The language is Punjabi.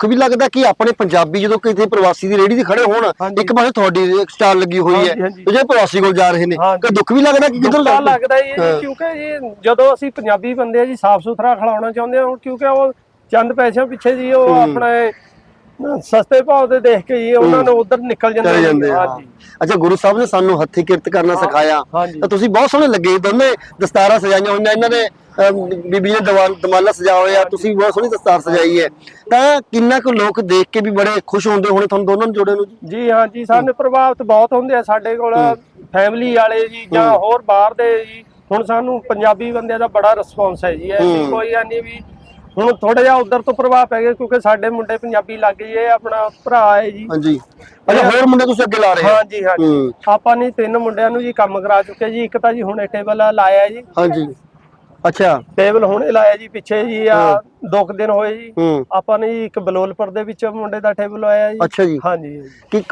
ਕਿ ਵੀ ਲੱਗਦਾ ਕਿ ਆਪਣੇ ਪੰਜਾਬੀ ਜਦੋਂ ਕਿਤੇ ਪ੍ਰਵਾਸੀ ਦੀ ਰੇੜੀ ਤੇ ਖੜੇ ਹੋਣ। ਇੱਕ ਪਾਸੇ ਤੁਹਾਡੀ ਸਟਾਲ ਲੱਗੀ ਹੋਈ ਹੈ। ਤੇ ਜੇ ਪ੍ਰਵਾਸੀ ਕੋਲ ਜਾ ਰਹੇ ਨੇ। ਕਿ ਦੁੱਖ ਵੀ ਲੱਗਦਾ ਕਿ ਕਿੱਧਰ ਲੱਗਦਾ ਹੀ ਹੈ ਹਾਂ। ਜੀ ਕਿਉਂਕਿ ਜੀ ਜਦੋਂ ਅਸੀਂ ਪੰਜਾਬੀ ਬੰਦੇ ਆ ਜੀ ਸਾਫ਼ ਸੁਥਰਾ ਖਿਲਾਉਣਾ ਚਾਹੁੰਦੇ ਹਾਂ ਕਿਉਂਕਿ ਉਹ ਚੰਦ ਪੈਸਿਆਂ ਪਿੱਛੇ ਜੀ ਉਹ ਆਪਣੇ ਸਸਤੇ ਭਾਅ ਦੇ ਦੇਖ ਕੇ ਜੀ ਉਹਨਾਂ ਨੂੰ ਉਧਰ ਨਿਕਲ ਜਾਂਦੇ ਹਾਂਜੀ। ਅੱਛਾ ਗੁਰੂ ਸਾਹਿਬ ਨੇ ਸਾਨੂੰ ਹੱਥੀ ਕਿਰਤ ਕਰਨਾ ਸਿਖਾਇਆ। ਤਾਂ ਤੁਸੀਂ ਬਹੁਤ ਸੋਹਣੇ ਲੱਗੇ ਦੋਨੇ ਦਸਤਾਰਾਂ ਸਜਾਈਆਂ ਹੋਈਆਂ ਇਹਨਾਂ ਨੇ ਬੀਬੀ ਨੇ ਦਵਾ- ਦਮਾਲਾ ਸਜਾਇਆ ਹੋਇਆ ਤੁਸੀਂ ਬਹੁਤ ਸੋਹਣੀ ਦਸਤਾਰ ਸਜਾਈ ਹੈ। ਤਾਂ ਕਿੰਨਾ ਕੁ ਲੋਕ ਦੇਖ ਕੇ ਵੀ ਬੜੇ ਖੁਸ਼ ਹੁੰਦੇ ਹੋਣੇ ਤੁਹਾਨੂੰ ਦੋਨਾਂ ਨੂੰ ਜੋੜੇ ਨੂੰ ਜੀ? ਜੀ ਹਾਂਜੀ ਸਾਨੂੰ ਪ੍ਰਭਾਵਿਤ ਬਹੁਤ ਹੁੰਦੇ ਆ ਸਾਡੇ ਕੋਲ ਫੈਮਿਲੀ ਵਾਲੇ ਜੀ ਜਾਂ ਹੋਰ ਬਾਹਰ ਦੇ ਜੀ ਹੁਣ ਸਾਨੂੰ ਪੰਜਾਬੀ ਬੰਦਿਆਂ ਦਾ ਬੜਾ ਰਿਸਪੌਂਸ ਹੈ ਜੀ। ਐਸੀ ਹੂੰ। ਕੋਈ ਨਹੀਂ ਵੀ ਹੁਣ ਥੋੜਾ ਜਿਹਾ ਉਧਰ ਤੋਂ ਪ੍ਰਭਾਵ ਪੈ ਗਿਆ ਕਿਉਂਕਿ ਸਾਡੇ ਮੁੰਡੇ ਪੰਜਾਬੀ ਲੱਗ ਗਏ ਆਪਣਾ ਭਰਾ ਹੈ ਜੀ। ਹਾਂਜੀ। ਅੱਛਾ ਹੋਰ ਮੁੰਡੇ ਤੁਸੀਂ ਅੱਗੇ ਲਾ ਰਹੇ ਹੋ? ਹਾਂਜੀ ਹਾਂਜੀ ਹੂੰ ਆਪਾਂ ਨੇ ਤਿੰਨ ਮੁੰਡਿਆਂ ਨੂੰ ਜੀ ਕੰਮ ਕਰਾ ਚੁੱਕੇ ਜੀ ਇੱਕ ਤਾਂ ਜੀ ਹੁਣੇ ਟੇਬਲ ਲਾਇਆ ਜੀ। ਹਾਂਜੀ। ਅੱਛਾ। ਟੇਬਲ ਹੁਣੇ ਲਾਇਆ ਜੀ ਪਿੱਛੇ ਜੀ ਆ ਦੋ ਕੁ ਦਿਨ ਹੋਏ ਜੀ। ਹੂੰ। ਆਪਾਂ ਨੇ ਜੀ ਇੱਕ ਬਲੋਲਪੁਰ ਦੇ ਵਿੱਚ ਮੁੰਡੇ ਦਾ ਟੇਬਲ ਲਾਇਆ ਜੀ। ਅੱਛਾ ਜੀ। ਹਾਂਜੀ। ਕਿ